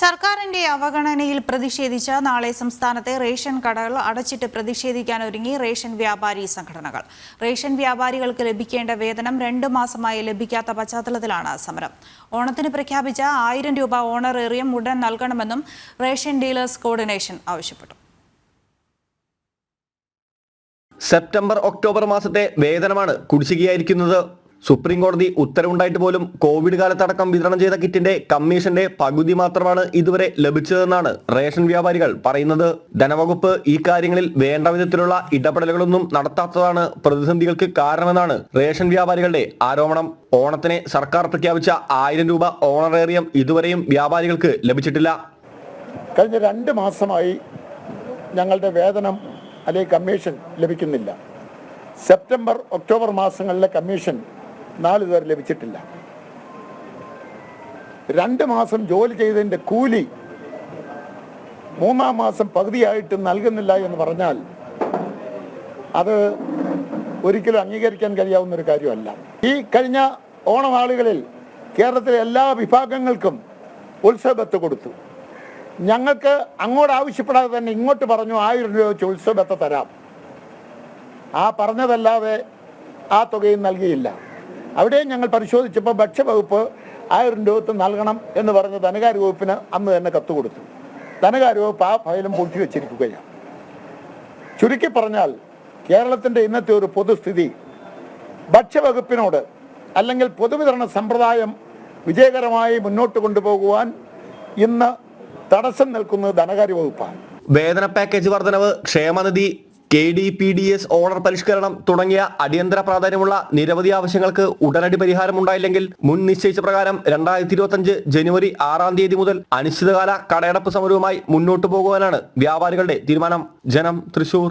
സർക്കാരിന്റെ അവഗണനയിൽ പ്രതിഷേധിച്ച് നാളെ സംസ്ഥാനത്തെ റേഷൻ കടകൾ അടച്ചിട്ട് പ്രതിഷേധിക്കാൻ ഒരുങ്ങി റേഷൻ വ്യാപാരി സംഘടനകൾ. റേഷൻ വ്യാപാരികൾക്ക് ലഭിക്കേണ്ട വേതനം രണ്ട് മാസമായി ലഭിക്കാത്ത പശ്ചാത്തലത്തിലാണ് സമരം. ഓണത്തിന് പ്രഖ്യാപിച്ച ആയിരം രൂപ ഓണറേറിയം ഉടൻ നൽകണമെന്നും റേഷൻ ഡീലേഴ്സ് കോർഡിനേഷൻ ആവശ്യപ്പെട്ടു. സെപ്റ്റംബർ ഒക്ടോബർ മാസത്തെ വേതനമാണ് കുടിശ്ശികയായിരിക്കുന്നത്. സുപ്രീം കോടതി ഉത്തരവുണ്ടായിട്ട് പോലും കോവിഡ് കാലത്തടക്കം വിതരണം ചെയ്ത കിറ്റിന്റെ കമ്മീഷന്റെ പകുതി മാത്രമാണ് ഇതുവരെ ലഭിച്ചതെന്നാണ് റേഷൻ വ്യാപാരികൾ പറയുന്നത്. ധനവകുപ്പ് ഈ കാര്യങ്ങളിൽ വേണ്ട വിധത്തിലുള്ള ഇടപെടലുകളൊന്നും നടത്താത്തതാണ് പ്രതിസന്ധികൾക്ക് കാരണമെന്നാണ് റേഷൻ വ്യാപാരികളുടെ ആരോപണം. ഓണത്തിന് സർക്കാർ പ്രഖ്യാപിച്ച ആയിരം രൂപ ഓണറേറിയം ഇതുവരെയും വ്യാപാരികൾക്ക് ലഭിച്ചിട്ടില്ല. കഴിഞ്ഞ രണ്ട് മാസമായി ഞങ്ങളുടെ വേതനം അല്ലെങ്കിൽ കമ്മീഷൻ ലഭിക്കുന്നില്ല. സെപ്റ്റംബർ ഒക്ടോബർ മാസങ്ങളിലെ കമ്മീഷൻ നാളിതുവരെ ലഭിച്ചിട്ടില്ല. രണ്ട് മാസം ജോലി ചെയ്തതിന്റെ കൂലി മൂന്നാം മാസം പകുതിയായിട്ട് നൽകുന്നില്ല എന്ന് പറഞ്ഞാൽ അത് ഒരിക്കലും അംഗീകരിക്കാൻ കഴിയാവുന്ന ഒരു കാര്യമല്ല. ഈ കഴിഞ്ഞ ഓണനാളുകളിൽ കേരളത്തിലെ എല്ലാ വിഭാഗങ്ങൾക്കും ഉത്സവത്ത് കൊടുത്തു. ഞങ്ങൾക്ക് അങ്ങോട്ട് ആവശ്യപ്പെടാതെ തന്നെ ഇങ്ങോട്ട് പറഞ്ഞു ആയിരം രൂപ വെച്ച് ഉത്സവബത്ത തരാം. ആ പറഞ്ഞതല്ലാതെ ആ തുകയും നൽകിയില്ല. അവിടെയും ഞങ്ങൾ പരിശോധിച്ചപ്പോൾ ഭക്ഷ്യവകുപ്പ് ആയിരം രൂപ വെച്ച് നൽകണം എന്ന് പറഞ്ഞ് ധനകാര്യ വകുപ്പിന് അന്ന് തന്നെ കത്ത് കൊടുത്തു. ധനകാര്യ വകുപ്പ് ആ ഫയലും പൂഴ്ത്തി വെച്ചിരിക്കുകയാണ്. ചുരുക്കി പറഞ്ഞാൽ കേരളത്തിന്റെ ഇന്നത്തെ ഒരു പൊതുസ്ഥിതി ഭക്ഷ്യവകുപ്പിനോട് അല്ലെങ്കിൽ പൊതുവിതരണ സമ്പ്രദായം വിജയകരമായി മുന്നോട്ട് കൊണ്ടുപോകുവാൻ ഇന്ന് തടസ്സം നിൽക്കുന്നത് ധനകാര്യ വകുപ്പാണ്. വേതന പാക്കേജ് വർധനവ് ക്ഷേമനിധി K D P D S order പരിഷ്കരണം തുടങ്ങിയ അടിയന്തര പ്രാധാന്യമുള്ള നിരവധി ആവശ്യങ്ങൾക്ക് ഉടനടി പരിഹാരമുണ്ടായില്ലെങ്കിൽ മുൻ നിശ്ചയിച്ച പ്രകാരം രണ്ടായിരത്തി ഇരുപത്തി ജനുവരി ആറാം തീയതി മുതൽ അനിശ്ചിതകാല കടയടപ്പ് സമരവുമായി മുന്നോട്ടു പോകുവാനാണ് വ്യാപാരികളുടെ തീരുമാനം. ജനം തൃശൂർ.